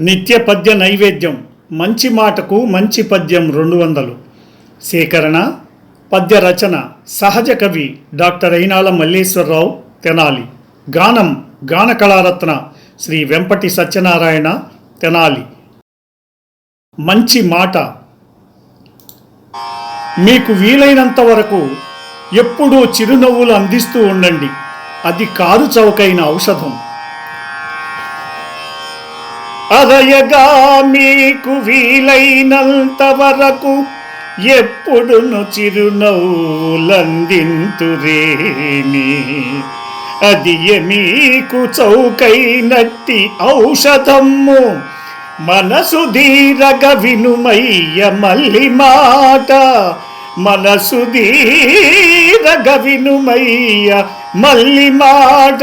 నిత్య పద్య నైవేద్యం. మంచి మాటకు మంచి పద్యం రెండు వందలు. సేకరణ పద్య రచన సహజ కవి డాక్టర్ అయినాల మల్లేశ్వరరావు తెనాలి. గానం గాన కళారత్న శ్రీ వెంపటి సత్యనారాయణ తెనాలి. మంచి మాట. మీకు వీలైనంత వరకు ఎప్పుడూ చిరునవ్వులు అందిస్తూ ఉండండి. అది కారు చౌకైన ఔషధం. అదయగా మీకు వీలైనంత వరకు ఎప్పుడును చిరునవ్వులందింతురేమి? అది మీకు చౌకైనట్టి ఔషధము? మనసు ధీరగ వినుమయ్య మల్లి మాట. మనసు ధీరగ వినుమయ్య మల్లి మాట.